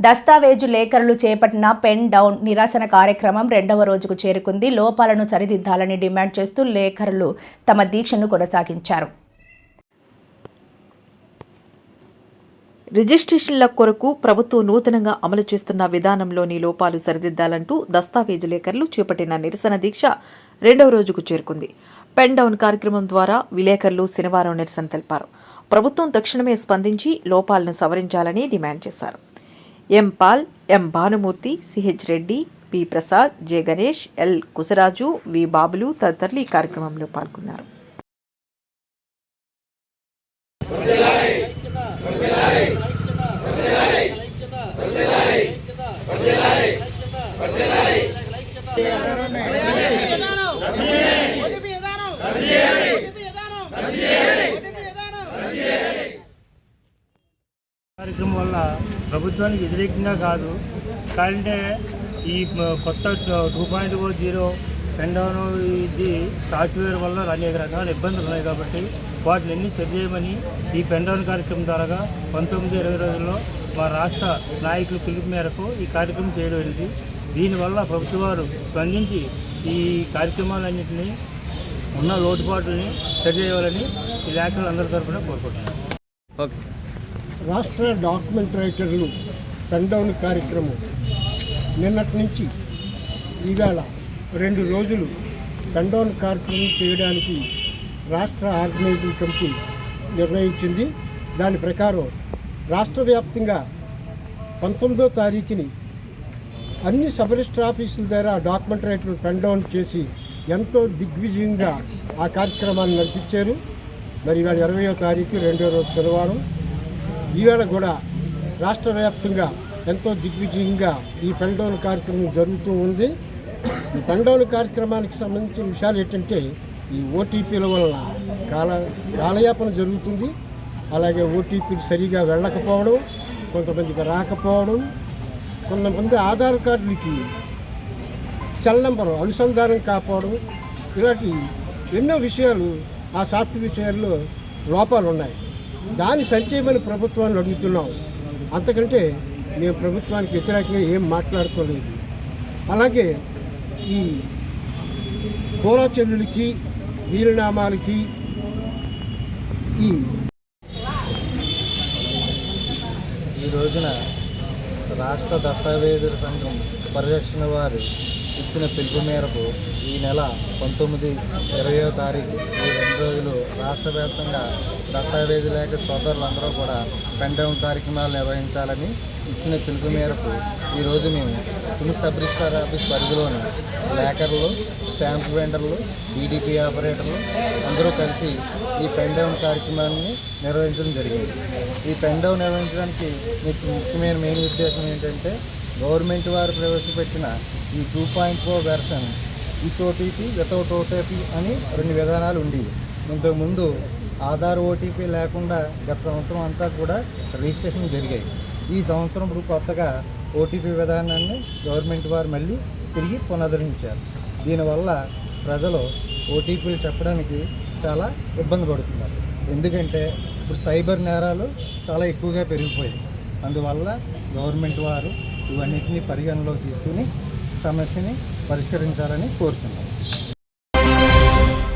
దస్తావేజు లేఖరులు చేపట్టిన pen down నిరసన కార్యక్రమం రెండవ రోజుకు చేరుకుంది. లోపాలను సరిదిద్దాలని డిమాండ్ చేస్తూ లేఖరులు తమ దీక్షను కొనసాగించారు. రిజిస్ట్రేషన్ల కొరకు ప్రభుత్వం నూతనంగా అమలు చేస్తున్న విధానంలోని లోపాలు సరిదిద్దాలంటూ దస్తావేజు లేఖరులు చేపట్టిన నిరసన దీక్ష రెండవ రోజుకు చేరుకుంది. పెన్ డౌన్ కార్యక్రమం ద్వారా విలేకరులు శనివారం నిరసన తెలిపారు. ప్రభుత్వం తక్షణమే స్పందించి లోపాలను సవరించాలని డిమాండ్ చేశారు. M Paul M Bhanumurthy CH Reddy P Prasad J Ganesh L Kusaraju V Babulu తదితరులు ఈ కార్యక్రమంలో పాల్గొన్నారు. కార్యక్రమం వల్ల ప్రభుత్వానికి వ్యతిరేకంగా కాదు. కాదంటే ఈ కొత్త టూ పాయింట్ ఓ జీరో పెండౌన్ ఇది సాఫ్ట్వేర్ వల్ల అనేక రకాల ఇబ్బందులు ఉన్నాయి కాబట్టి వాటిని అన్ని సరి చేయమని ఈ పెండౌన్ కార్యక్రమం ద్వారా పంతొమ్మిది ఇరవై రోజుల్లో మా రాష్ట్ర నాయకుల పిలుపు మేరకు ఈ కార్యక్రమం చేయడం దీనివల్ల ప్రభుత్వ వారు స్పందించి ఈ కార్యక్రమాలన్నింటినీ ఉన్న లోటుపాట్లని సరి చేయాలని ఈ లేఖలు అందరి తరఫున కోరుకుంటున్నాను. రాష్ట్ర డాక్యుమెంట్ రైటర్లు పెన్డౌన్ కార్యక్రమం నిన్నటి నుంచి ఈవేళ రెండు రోజులు పెన్డౌన్ కార్యక్రమం చేయడానికి రాష్ట్ర ఆర్గనైజింగ్ కమిటీ నిర్ణయించింది. దాని ప్రకారం రాష్ట్ర వ్యాప్తంగా పంతొమ్మిదో తారీఖుని అన్ని సబ్ రిజిస్టర్ ఆఫీసుల ద్వారా డాక్యుమెంట్ రైటర్లు పెన్డౌన్ చేసి ఎంతో దిగ్విజయంగా ఆ కార్యక్రమాన్ని నడిపించారు. మరి ఇవాళ ఇరవయో తారీఖు రెండో రోజు శనివారం. ఈవేళ కూడా రాష్ట్ర వ్యాప్తంగా ఎంతో దిగ్విజయంగా ఈ పెండౌన్ కార్యక్రమం జరుగుతూ ఉంది. ఈ పెండౌన్ కార్యక్రమానికి సంబంధించిన విషయాలు ఏంటంటే ఈ ఓటీపీల వలన కాల కాలయాపన జరుగుతుంది. అలాగే ఓటీపీలు సరిగా వెళ్ళకపోవడం కొంతమందికి రాకపోవడం కొంతమంది ఆధార్ కార్డులకి సెల్ నెంబర్ అనుసంధానం కాపోవడం ఇలాంటి ఎన్నో విషయాలు ఆ సాఫ్ట్ విషయాల్లో లోపాలు ఉన్నాయి దాన్ని సరిచేయమని ప్రభుత్వాన్ని అడుగుతున్నాం. అంతకంటే మేము ప్రభుత్వానికి వ్యతిరేకంగా ఏం మాట్లాడుకోలేదు. అలాగే ఈ పూర్వ చెల్లులకి ఈ ఈ రోజున రాష్ట్ర దస్తావేజుల సంఘం పరిరక్షణ వారు ఇచ్చిన పిలుపు మేరకు ఈ నెల పంతొమ్మిది ఇరవయో తారీఖు ఈ రెండు రోజులు రాష్ట్ర వ్యాప్తంగా దస్తావేజీ లేక సోదరులందరూ కూడా పెండౌన్ కార్యక్రమాలు నిర్వహించాలని ఇచ్చిన పిలుపు మేరకు ఈరోజు మేము తుని సబ్ ఆఫీస్ పరిధిలోని లేకర్లు స్టాంప్ వెండర్లు డీడీపీ ఆపరేటర్లు అందరూ కలిసి ఈ పెండౌన్ కార్యక్రమాన్ని నిర్వహించడం జరిగింది. ఈ పెండౌన్ నిర్వహించడానికి మీకు ముఖ్యమైన మెయిన్ ఉద్దేశం ఏంటంటే గవర్నమెంట్ వారు ప్రవేశపెట్టిన ఈ two point four version with OTP without OTP అని రెండు విధానాలు ఉండేవి. ఇంతకుముందు ఆధార్ ఓటీపీ లేకుండా గత సంవత్సరం అంతా కూడా రిజిస్ట్రేషన్ జరిగాయి. ఈ సంవత్సరం ఇప్పుడు కొత్తగా ఓటీపీ విధానాన్ని గవర్నమెంట్ వారు మళ్ళీ తిరిగి పునరుద్ధరించారు. దీనివల్ల ప్రజలు ఓటీపీలు చెప్పడానికి చాలా ఇబ్బంది పడుతున్నారు. ఎందుకంటే ఇప్పుడు సైబర్ నేరాలు చాలా ఎక్కువగా పెరిగిపోయాయి. అందువల్ల గవర్నమెంట్ వారు ఇవన్నిటిని పరిగణలోకి తీసుకుని సమస్యని పరిష్కరించాలని కోరుతున్నాం